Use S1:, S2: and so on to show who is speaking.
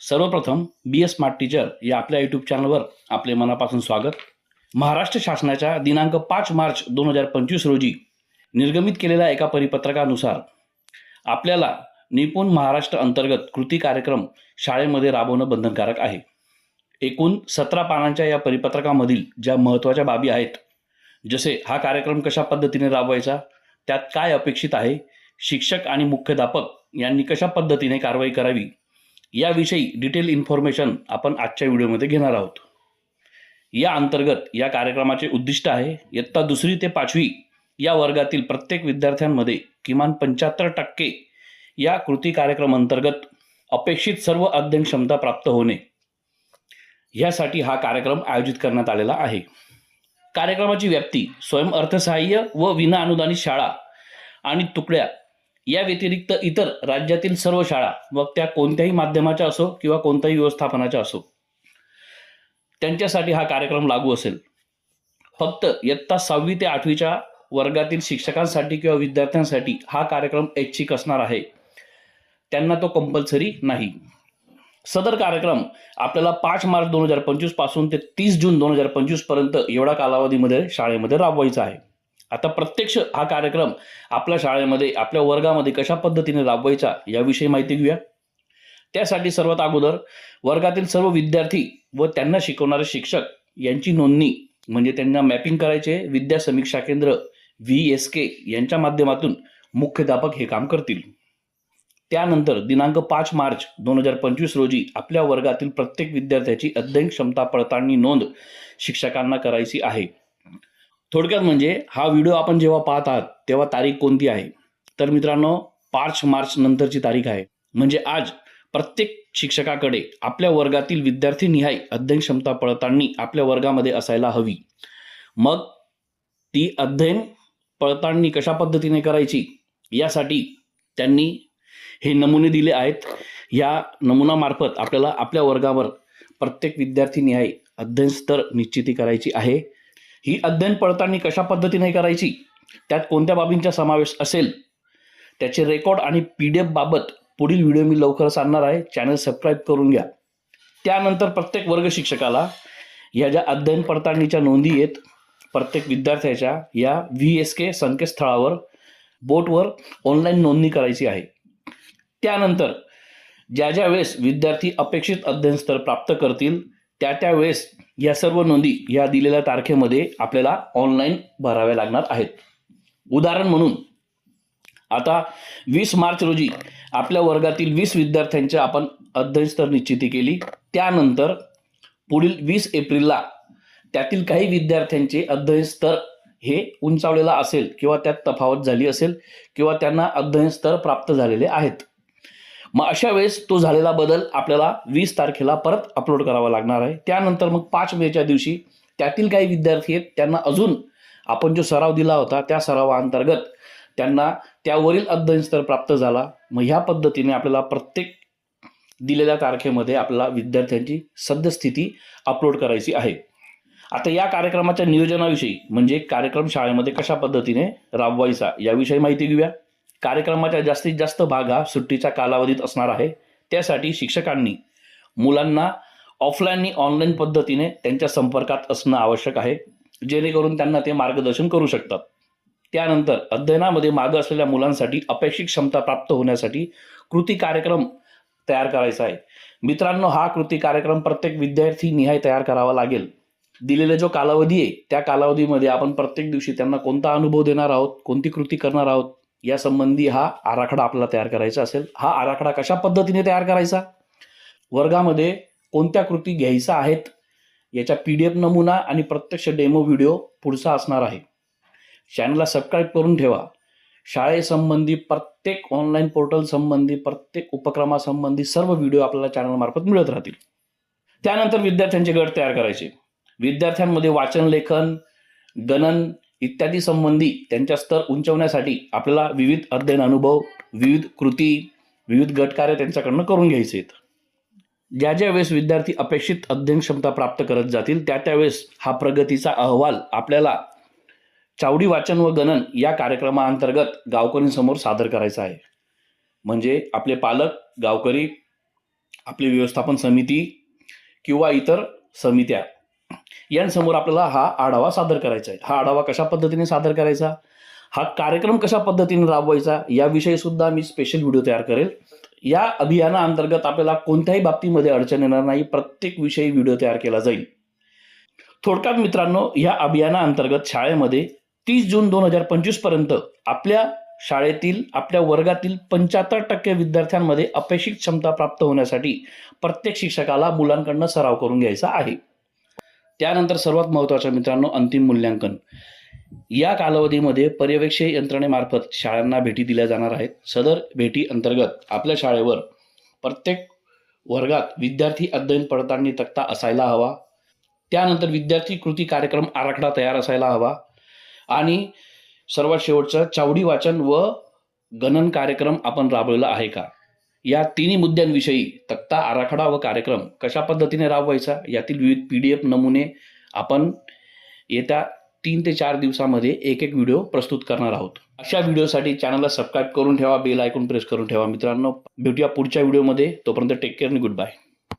S1: सर्वप्रथम बी S smart teacher या आपल्या यूट्यूब चॅनलवर आपले मनापासून स्वागत. महाराष्ट्र शासनाच्या दिनांक पाच मार्च दोन हजार पंचवीस रोजी निर्गमित केलेल्या एका परिपत्रकानुसार आपल्याला निपुण महाराष्ट्र अंतर्गत कृती कार्यक्रम शाळेमध्ये राबवणं बंधनकारक आहे. एकूण सतरा पानांच्या या परिपत्रकामधील ज्या महत्त्वाच्या बाबी आहेत जसे हा कार्यक्रम कशा पद्धतीने राबवायचा त्यात काय अपेक्षित आहे शिक्षक आणि मुख्याध्यापक यांनी कशा पद्धतीने कारवाई करावी याविषयी डिटेल इन्फॉर्मेशन आपण आजच्या व्हिडिओमध्ये घेणार आहोत. या अंतर्गत या कार्यक्रमाचे उद्दिष्ट आहे इयत्ता दुसरी ते पाचवी या वर्गातील प्रत्येक विद्यार्थ्यांमध्ये किमान पंच्याहत्तर टक्के या कृती कार्यक्रम अंतर्गत अपेक्षित सर्व अध्ययन क्षमता प्राप्त होणे यासाठी हा कार्यक्रम आयोजित करण्यात आलेला आहे. कार्यक्रमाची व्याप्ती स्वयं अर्थसहाय्य व विना अनुदानित शाळा आणि तुकड्या या व्यतिरिक्त इतर राज्यातील सर्व शाळा मग त्या कोणत्याही माध्यमाच्या असो किंवा कोणत्याही व्यवस्थापनाच्या असो त्यांच्यासाठी हा कार्यक्रम लागू असेल. फक्त इयत्ता सहावी ते आठवीच्या वर्गातील शिक्षकांसाठी किंवा विद्यार्थ्यांसाठी हा कार्यक्रम ऐच्छिक असणार आहे. त्यांना तो कंपल्सरी नाही. सदर कार्यक्रम आपल्याला पाच मार्च दोन हजार पंचवीसपासून ते तीस जून दोन हजार पंचवीसपर्यंत एवढा कालावधीमध्ये शाळेमध्ये राबवायचा आहे. आता प्रत्यक्ष हा कार्यक्रम आपल्या शाळेमध्ये आपल्या वर्गामध्ये कशा पद्धतीने राबवायचा याविषयी माहिती घेऊया. त्यासाठी सर्वात अगोदर वर्गातील सर्व विद्यार्थी व त्यांना शिकवणारे शिक्षक यांची नोंदणी म्हणजे त्यांना मॅपिंग करायचे विद्या समीक्षा केंद्र व्ही एस के यांच्या माध्यमातून मुख्याध्यापक हे काम करतील. त्यानंतर दिनांक पाच मार्च दोन हजार पंचवीस रोजी आपल्या वर्गातील प्रत्येक विद्यार्थ्याची अध्ययन क्षमता पडताळणी नोंद शिक्षकांना करायची आहे. थोडक्यात म्हणजे हा व्हिडिओ आपण जेव्हा पाहत आहात तेव्हा तारीख कोणती आहे? तर मित्रांनो पाच मार्च नंतरची तारीख आहे. म्हणजे आज प्रत्येक शिक्षकाकडे आपल्या वर्गातील विद्यार्थी निहाय अध्ययन क्षमता पडताळणी आपल्या वर्गामध्ये असायला हवी. मग ती अध्ययन पडताळणी कशा पद्धतीने करायची? यासाठी त्यांनी हे नमुने दिले आहेत. या नमुनामार्फत आपल्याला आपल्या वर्गावर प्रत्येक विद्यार्थीनिहाय अध्ययन स्तर निश्चिती करायची आहे. ही अध्ययन पडताळणी कशा पद्धतीने करायची? त्यात कोणत्या बाबींचा समावेश असेल? त्याचे रेकॉर्ड आणि पी डी एफबाबत पुढील व्हिडिओ मी लवकरच आणणार आहे. चॅनल सबस्क्राईब करून घ्या. त्यानंतर प्रत्येक वर्ग शिक्षकाला या ज्या अध्ययन पडताळणीच्या नोंदी आहेत प्रत्येक विद्यार्थ्याच्या या व्ही एस के संकेतस्थळावर बोटवर ऑनलाईन नोंदणी करायची आहे. त्यानंतर ज्या ज्या वेळेस विद्यार्थी अपेक्षित अध्ययन स्तर प्राप्त करतील त्या त्या वेळेस या सर्व नोंदी या दिलेल्या तारखेमध्ये आपल्याला ऑनलाईन भराव्या लागणार आहेत. उदाहरण म्हणून आता वीस मार्च रोजी आपल्या वर्गातील वीस विद्यार्थ्यांची आपण अध्ययन स्तर निश्चिती केली. त्यानंतर पुढील वीस एप्रिलला त्यातील काही विद्यार्थ्यांचे अध्ययन स्तर हे उंचावलेला असेल किंवा त्यात तफावत झाली असेल किंवा त्यांना अध्ययन स्तर प्राप्त झालेले आहेत. मग अशा वेळेस तो झालेला बदल आपल्याला वीस तारखेला परत अपलोड करावा लागणार आहे. त्यानंतर मग पाच मेच्या दिवशी त्यातील काही विद्यार्थी आहेत त्यांना अजून आपण जो सराव दिला होता त्या सरावाअंतर्गत त्यांना त्यावरील अध्ययन स्तर प्राप्त झाला. मग ह्या पद्धतीने आपल्याला प्रत्येक दिलेल्या तारखेमध्ये आपल्याला विद्यार्थ्यांची सद्यस्थिती अपलोड करायची आहे. आता या कार्यक्रमाच्या नियोजनाविषयी म्हणजे कार्यक्रम शाळेमध्ये कशा पद्धतीने राबवायचा याविषयी माहिती घेऊया. कार्यक्रमाचा जास्तीत जास्त भाग हा सुट्टीच्या कालावधीत असणार आहे. त्यासाठी शिक्षकांनी मुलांना ऑफलाईन ऑनलाईन पद्धतीने त्यांच्या संपर्कात असणं आवश्यक आहे जेणेकरून त्यांना ते मार्गदर्शन करू शकतात. त्यानंतर अध्ययनामध्ये मागं असलेल्या मुलांसाठी अपेक्षित क्षमता प्राप्त होण्यासाठी कृती कार्यक्रम तयार करायचा आहे. मित्रांनो हा कृती कार्यक्रम प्रत्येक विद्यार्थी निहाय तयार करावा लागेल. दिलेला जो कालावधी आहे त्या कालावधीमध्ये आपण प्रत्येक दिवशी त्यांना कोणता अनुभव देणार आहोत कोणती कृती करणार आहोत यासंबंधी हा आराखडा आपल्याला तयार करायचा असेल. हा आराखडा कशा पद्धतीने तयार करायचा? वर्गामध्ये कोणत्या कृती घ्यायच्या आहेत? याच्या पी डी एफ नमुना आणि प्रत्यक्ष डेमो व्हिडिओ पुढचा असणार आहे. चॅनलला सबस्क्राईब करून ठेवा. शाळेसंबंधी प्रत्येक ऑनलाईन पोर्टल संबंधी प्रत्येक उपक्रमासंबंधी सर्व व्हिडिओ आपल्याला चॅनलमार्फत मिळत राहतील. त्यानंतर विद्यार्थ्यांचे गट तयार करायचे. विद्यार्थ्यांमध्ये वाचन लेखन गणन इत्यादी संबंधी त्यांच्या स्तर उंचवण्यासाठी आपल्याला विविध अध्ययन अनुभव विविध कृती विविध गटकार्य त्यांच्याकडनं करून घ्यायचे आहेत. ज्या ज्या वेळेस विद्यार्थी अपेक्षित अध्ययन क्षमता प्राप्त करत जातील त्या त्यावेळेस हा प्रगतीचा अहवाल आपल्याला चावडी वाचन व गणन या कार्यक्रमाअंतर्गत गावकरींसमोर सादर करायचा आहे. म्हणजे आपले पालक गावकरी आपली व्यवस्थापन समिती किंवा इतर समित्या यांसमोर आपल्याला हा आढावा सादर करायचा आहे. हा आढावा कशा पद्धतीने सादर करायचा? हा कार्यक्रम कशा पद्धतीने राबवायचा? याविषयी सुद्धा मी स्पेशल व्हिडिओ तयार करेल. या अभियानाअंतर्गत आपल्याला कोणत्याही बाबतीमध्ये अडचण येणार नाही. प्रत्येक विषयी व्हिडिओ तयार केला जाईल. थोडक्यात मित्रांनो या अभियानाअंतर्गत शाळेमध्ये तीस जून दोन हजार पंचवीसपर्यंत आपल्या शाळेतील आपल्या वर्गातील पंच्याहत्तर टक्के विद्यार्थ्यांमध्ये अपेक्षित क्षमता प्राप्त होण्यासाठी प्रत्येक शिक्षकाला मुलांकडनं सराव करून घ्यायचा आहे. त्यानंतर सर्वात महत्त्वाच्या मित्रांनो अंतिम मूल्यांकन. या कालावधीमध्ये पर्यवेक्षक यंत्रणेमार्फत शाळांना भेटी दिल्या जाणार आहेत. सदर भेटी अंतर्गत आपल्या शाळेवर प्रत्येक वर्गात विद्यार्थी अध्ययन पडताळणी तक्ता असायला हवा. त्यानंतर विद्यार्थी कृती कार्यक्रम आराखडा तयार असायला हवा. आणि सर्वात शेवटचं चावडी वाचन व गणन कार्यक्रम आपण राबवला आहे का? या तिन्ही मुद्द्यांविषयी तक्ता आराखडा व कार्यक्रम कशा पद्धतीने राबवायचा यातील विविध पी डी एफ नमुने आपण येत्या तीन ते चार दिवसामध्ये एक एक व्हिडिओ प्रस्तुत करणार आहोत. अशा व्हिडिओसाठी चॅनलला सबस्क्राईब करून ठेवा बेल आयकॉन प्रेस करून ठेवा मित्रांनो. भेटूया पुढच्या व्हिडिओमध्ये. तोपर्यंत टेक केअर आणि गुड बाय